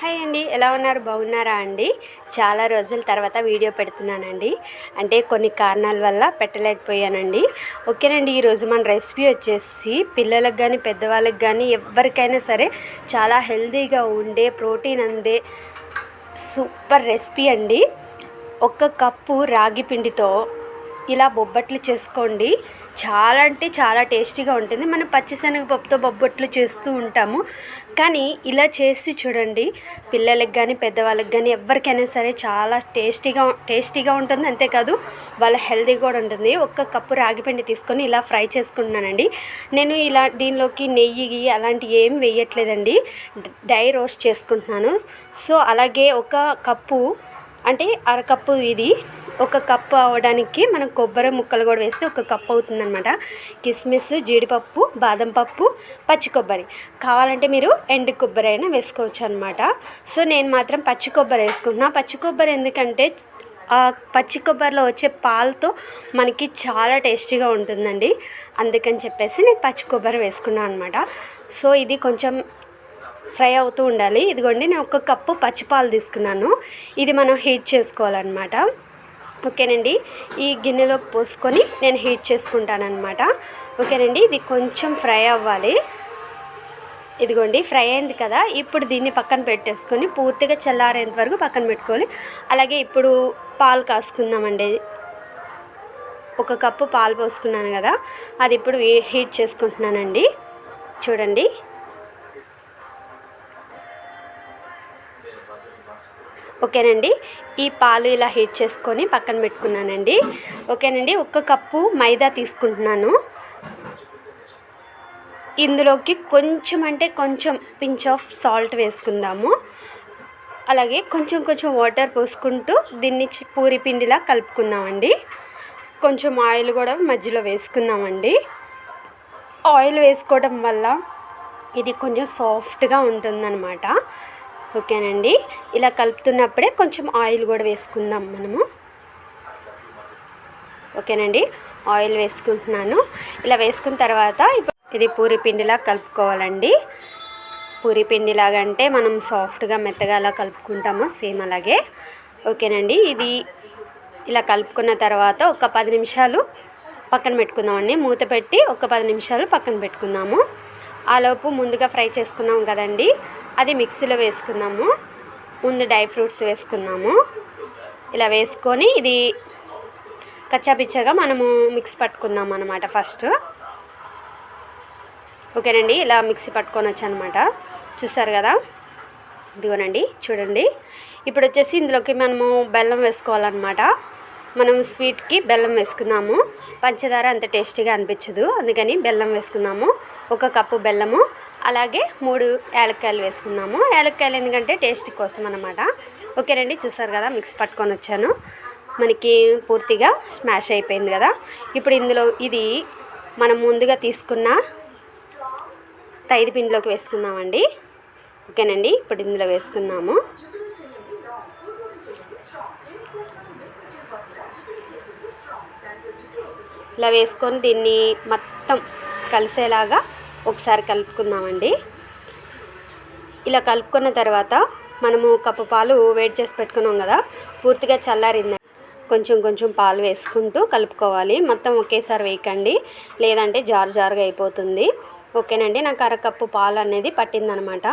Hi అండి ఎలా ఉన్నారు? బాగున్నారా అండి? చాలా రోజుల తర్వాత వీడియో పెడుతున్నానండి. అంటే కొన్ని కారణాల వల్ల పెట్టలేకపోయానండి. ఓకేనండి ఈరోజు మన రెసిపీ వచ్చేసి పిల్లలకు కానీ పెద్దవాళ్ళకి కానీ ఎవరికైనా సరే చాలా హెల్తీగా ఉండే ప్రోటీన్ అందే సూపర్ రెసిపీ అండి. ఒక కప్పు రాగి పిండితో ఇలా బొబ్బట్లు చేసుకోండి. చాలా అంటే చాలా టేస్టీగా ఉంటుంది. మనం పచ్చిశనగపప్పుతో బొబ్బట్లు చేస్తూ ఉంటాము. కానీ ఇలా చేసి చూడండి. పిల్లలకి కానీ పెద్దవాళ్ళకి కానీ ఎవరికైనా సరే చాలా టేస్టీగా టేస్టీగా ఉంటుంది. అంతేకాదు వాళ్ళ హెల్దీ కూడా ఉంటుంది. ఒక్క కప్పు రాగిపిండి తీసుకొని ఇలా ఫ్రై చేసుకుంటున్నానండి నేను ఇలా దీనిలోకి నెయ్యి గియ్యి అలాంటివి ఏం వేయట్లేదండి. డై రోస్ట్ చేసుకుంటున్నాను. సో అలాగే ఒక కప్పు అంటే అరకప్పు ఇది ఒక కప్పు అవ్వడానికి మనం కొబ్బరి ముక్కలు కూడా వేస్తే ఒక కప్పు అవుతుందనమాట కిస్మిస్ జీడిపప్పు బాదం పప్పు పచ్చి కొబ్బరి. కావాలంటే మీరు ఎండు కొబ్బరి అయినా వేసుకోవచ్చు అనమాట సో నేను మాత్రం పచ్చి కొబ్బరి వేసుకుంటున్నా. పచ్చి కొబ్బరి ఎందుకంటే ఆ పచ్చి కొబ్బరిలో వచ్చే పాలతో మనకి చాలా టేస్టీగా ఉంటుందండి. అందుకని చెప్పేసి నేను పచ్చి కొబ్బరి వేసుకున్నాను అనమాట సో ఇది కొంచెం ఫ్రై అవుతూ ఉండాలి. ఇదిగోండి నేను ఒక కప్పు పచ్చిపాలు తీసుకున్నాను. ఇది మనం హీట్ చేసుకోవాలన్నమాట. ఓకేనండి. ఈ గిన్నెలోకి పోసుకొని నేను హీట్ చేసుకుంటాను అనమాట ఓకేనండి ఇది కొంచెం ఫ్రై అవ్వాలి. ఇదిగోండి ఫ్రై అయింది కదా ఇప్పుడు దీన్ని పక్కన పెట్టేసుకొని పూర్తిగా చల్లారేంత వరకు పక్కన పెట్టుకోవాలి. అలాగే ఇప్పుడు పాలు కాసుకుందామండి. ఒక కప్పు పాలు పోసుకున్నాను కదా అది ఇప్పుడు హీట్ చేసుకుంటున్నానండి. చూడండి. ఓకేనండి? ఈ పాలు ఇలా హీట్ చేసుకొని పక్కన పెట్టుకున్నానండి. ఓకేనండి? ఒక కప్పు మైదా తీసుకుంటున్నాను. ఇందులోకి కొంచెం అంటే కొంచెం పించ్ ఆఫ్ సాల్ట్ వేసుకుందాము. అలాగే కొంచెం కొంచెం వాటర్ పోసుకుంటూ దీన్ని పూరి పిండిలా కలుపుకుందామండి. కొంచెం ఆయిల్ కూడా మధ్యలో వేసుకుందామండి. ఆయిల్ వేసుకోవడం వల్ల ఇది కొంచెం సాఫ్ట్గా ఉంటుందన్నమాట. ఓకేనండి. ఇలా కలుపుతున్నప్పుడే కొంచెం ఆయిల్ కూడా వేసుకుందాం మనము. ఓకేనండి. ఆయిల్ వేసుకుంటున్నాను. ఇలా వేసుకున్న తర్వాత ఇప్పుడు ఇది పూరి పిండిలా కలుపుకోవాలండి. పూరి పిండిలాగా అంటే మనం సాఫ్ట్గా మెత్తగా అలా కలుపుకుంటాము. సేమ్ అలాగే. ఓకేనండి. ఇది ఇలా కలుపుకున్న తర్వాత ఒక పది నిమిషాలు పక్కన పెట్టుకుందామండి. మూత పెట్టి ఒక పది నిమిషాలు పక్కన పెట్టుకుందాము. ఆలోపు ముందుగా ఫ్రై చేసుకున్నాం కదండి. అది మిక్సీలో వేసుకుందాము. ముందు డ్రై ఫ్రూట్స్ వేసుకున్నాము ఇలా వేసుకొని ఇది కచ్చాపిచ్చగా మనము మిక్స్ పట్టుకుందాం అనమాట ఫస్ట్. ఓకేనండి ఇలా మిక్సీ పట్టుకొని వచ్చానమాట. చూసారు కదా? ఇదిగోనండి చూడండి. ఇప్పుడు వచ్చేసి ఇందులోకి మనము బెల్లం వేసుకోవాలన్నమాట. మనం స్వీట్కి బెల్లం వేసుకుందాము. పంచదార అంత టేస్టీగా అనిపించదు. అందుకని బెల్లం వేసుకుందాము. ఒక కప్పు బెల్లము అలాగే మూడు యాలక్కాయలు వేసుకుందాము. యాలక్కాయలు ఎందుకంటే టేస్ట్ కోసం అనమాట ఓకేనండి చూసారు కదా మిక్స్ పట్టుకొని వచ్చాను. మనకి పూర్తిగా స్మాష్ అయిపోయింది కదా. ఇప్పుడు ఇందులో ఇది మనం ముందుగా తీసుకున్న తైది పిండిలోకి వేసుకుందామండి. ఓకేనండి ఇప్పుడు ఇందులో వేసుకుందాము. ఇలా వేసుకొని దీన్ని మొత్తం కలిసేలాగా ఒకసారి కలుపుకుందామండి. ఇలా కలుపుకున్న తర్వాత మనము కప్పు పాలు వేడి చేసి పెట్టుకున్నాం కదా పూర్తిగా చల్లారింది. కొంచెం కొంచెం పాలు వేసుకుంటూ కలుపుకోవాలి. మొత్తం ఒకేసారి వేయకండి. లేదంటే జారు జారుగా అయిపోతుంది. ఓకేనండి? నాకు అరకప్పు పాలు అనేది పట్టిందనమాట.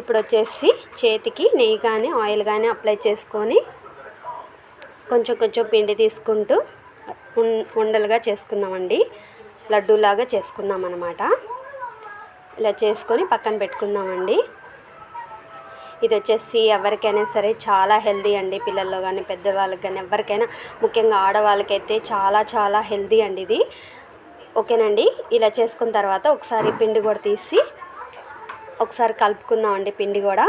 ఇప్పుడు వచ్చేసి చేతికి నెయ్యి కానీ ఆయిల్ కానీ అప్లై చేసుకొని కొంచెం కొంచెం పిండి తీసుకుంటూ ఉండలుగా చేసుకుందామండి. లడ్డూలాగా చేసుకుందాం అనమాట ఇలా చేసుకొని పక్కన పెట్టుకుందామండి. ఇది వచ్చేసి ఎవరికైనా సరే చాలా హెల్దీ అండి పిల్లల్లో కానీ పెద్దవాళ్ళకి కానీ ఎవరికైనా ముఖ్యంగా ఆడవాళ్ళకైతే చాలా చాలా హెల్దీ అండి ఇది. ఓకేనండి? ఇలా చేసుకున్న తర్వాత ఒకసారి పిండి కూడా తీసి ఒకసారి కలుపుకుందామండి పిండి కూడా.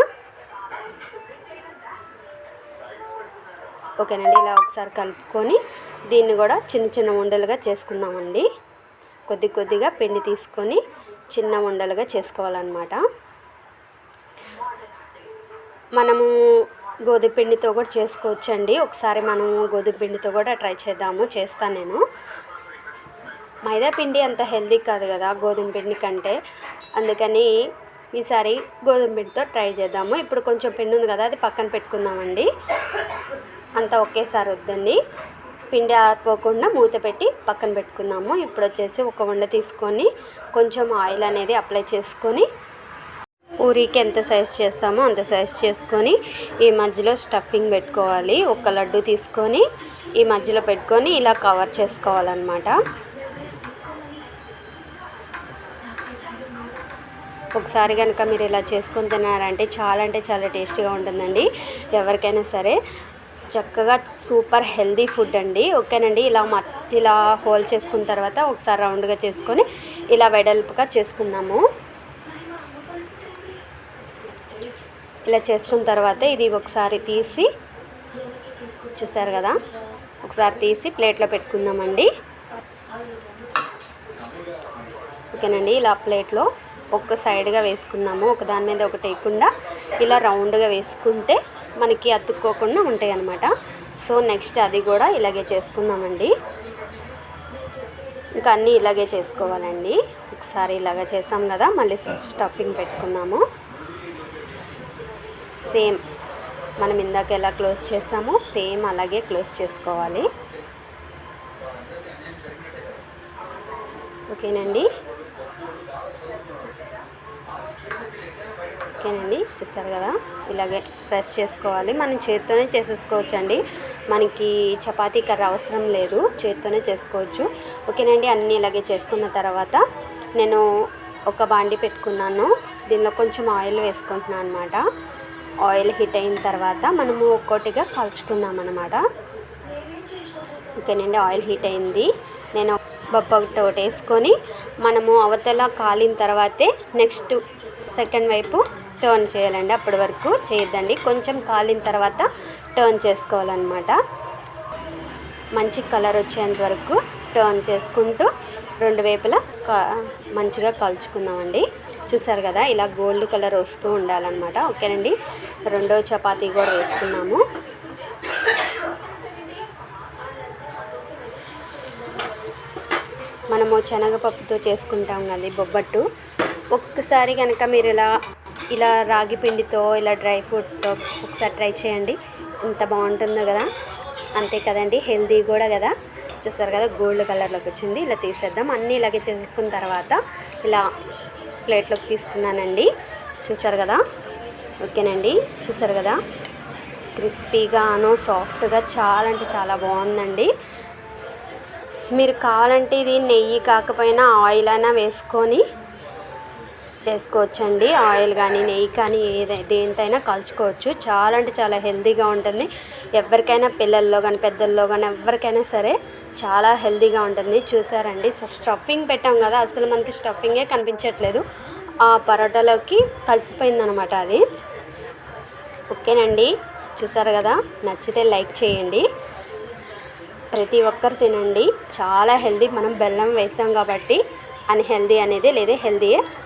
ఓకేనండి? ఇలా ఒకసారి కలుపుకొని దీన్ని కూడా చిన్న చిన్న ఉండలుగా చేసుకుందామండి కొద్ది కొద్దిగా పిండి తీసుకొని చిన్న ఉండలుగా చేసుకోవాలన్నమాట. మనము గోధుమ పిండితో కూడా చేసుకోవచ్చండి. ఒకసారి మనం గోధుమ పిండితో కూడా ట్రై చేద్దాము. చేస్తాను నేను. మైదా పిండి అంత హెల్దీ కాదు కదా గోధుమ పిండి కంటే. అందుకని ఈసారి గోధుమ పిండితో ట్రై చేద్దాము. ఇప్పుడు కొంచెం పిండి ఉంది కదా అది పక్కన పెట్టుకుందామండి. అంతా ఒకేసారి వద్దండి. పిండి ఆరిపోకుండా మూత పెట్టి పక్కన పెట్టుకుందాము. ఇప్పుడు వచ్చేసి ఒక వండ తీసుకొని కొంచెం ఆయిల్ అనేది అప్లై చేసుకొని పూరీకి ఎంత సైజ్ చేస్తామో అంత సైజ్ చేసుకొని ఈ మధ్యలో స్టఫింగ్ పెట్టుకోవాలి. ఒక లడ్డు తీసుకొని ఈ మధ్యలో పెట్టుకొని ఇలా కవర్ చేసుకోవాలన్నమాట. ఒకసారి కనుక మీరు ఇలా చేసుకుని తిన్నారంటే చాలా అంటే చాలా టేస్టీగా ఉంటుందండి. ఎవరికైనా సరే చక్కగా సూపర్ హెల్దీ ఫుడ్ అండి. ఓకేనండి. ఇలా మ ఇలా హోల్ చేసుకున్న తర్వాత ఒకసారి రౌండ్గా చేసుకొని ఇలా వెడల్పుగా చేసుకుందాము. ఇలా చేసుకున్న తర్వాత ఇది ఒకసారి తీసి చూసారు కదా? ఒకసారి తీసి ప్లేట్లో పెట్టుకుందామండి. ఓకేనండి. ఇలా ప్లేట్లో ఒక్క సైడ్గా వేసుకుందాము. ఒక దాని మీద ఒకటి వేయకుండా ఇలా రౌండ్గా వేసుకుంటే మనకి అతుక్కోకుండా ఉంటాయి అన్నమాట సో నెక్స్ట్ అది కూడా ఇలాగే చేసుకుందామండి. ఇంకా అన్నీ ఇలాగే చేసుకోవాలండి. ఒకసారి ఇలాగ చేసాం కదా మళ్ళీ స్టఫింగ్ పెట్టుకుందాము. సేమ్ మనం ఇందాక ఎలా క్లోజ్ చేసామో సేమ్ అలాగే క్లోజ్ చేసుకోవాలి. ఓకేనండి? ఓకేనండి చూసారు కదా? ఇలాగే ప్రెస్ చేసుకోవాలి. మనం చేత్తోనే చేసేసుకోవచ్చు అండి మనకి చపాతీ కర్ర అవసరం లేదు. చేత్తోనే చేసుకోవచ్చు. ఓకేనండి? అన్నీ ఇలాగే చేసుకున్న తర్వాత నేను ఒక బాండి పెట్టుకున్నాను. దీనిలో కొంచెం ఆయిల్ వేసుకుంటున్నాను అనమాట ఆయిల్ హీట్ అయిన తర్వాత మనము ఒక్కోటిగా కలుచుకుందాం అనమాట ఓకేనండి? ఆయిల్ హీట్ అయింది. నేను బొప్ప ఒకటి వేసుకొని మనము అవతల కాలిన తర్వాతే నెక్స్ట్ సెకండ్ వైపు టర్న్ చేయాలండి. అప్పటి వరకు చేయొద్దండి. కొంచెం కాలిన తర్వాత టర్న్ చేసుకోవాలన్నమాట. మంచి కలర్ వచ్చేంత వరకు టర్న్ చేసుకుంటూ రెండు వైపులా మంచిగా కలుచుకుందామండి. చూసారు కదా ఇలా గోల్డ్ కలర్ వస్తూ ఉండాలన్నమాట. ఓకేనండి. రెండో చపాతీ కూడా వేసుకున్నాము. మనము శనగపప్పుతో చేసుకుంటాం కదా బొబ్బట్టు. ఒక్కసారి కనుక మీరు ఇలా ఇలా రాగి పిండితో ఇలా డ్రై ఫ్రూట్తో ఒకసారి ట్రై చేయండి. ఇంత బాగుంటుందో కదా? అంతే కదండి హెల్దీ కూడా కదా? చూసారు కదా గోల్డ్ కలర్లోకి వచ్చింది. ఇలా తీసేద్దాం. అన్నీ ఇలాగే చేసేసుకున్న తర్వాత ఇలా ప్లేట్లోకి తీసుకున్నానండి. చూసారు కదా? ఓకేనండి. చూసారు కదా? క్రిస్పీగాను సాఫ్ట్గా చాలా అంటే చాలా బాగుందండి. మీరు కావాలంటే ఇది నెయ్యి కాకపోయినా ఆయిల్ అయినా వేసుకొని చేసుకోవచ్చండి. ఆయిల్ కానీ నెయ్యి కానీ ఏదై దేనితైనా కలుచుకోవచ్చు. చాలా అంటే చాలా హెల్తీగా ఉంటుంది. ఎవరికైనా పిల్లల్లో కానీ పెద్దల్లో కానీ ఎవరికైనా సరే చాలా హెల్తీగా ఉంటుంది. చూసారండి. స్టఫింగ్ పెట్టాం కదా అసలు మనకి స్టఫింగే కనిపించట్లేదు. ఆ పరోటాలోకి కలిసిపోయిందనమాట అది. ఓకేనండి. చూసారు కదా నచ్చితే లైక్ చేయండి. ప్రతి ఒక్కరు తినండి. చాలా హెల్దీ మనం బెల్లం వేసాం కాబట్టి అన్హెల్దీ అనేది లేదా హెల్దీయే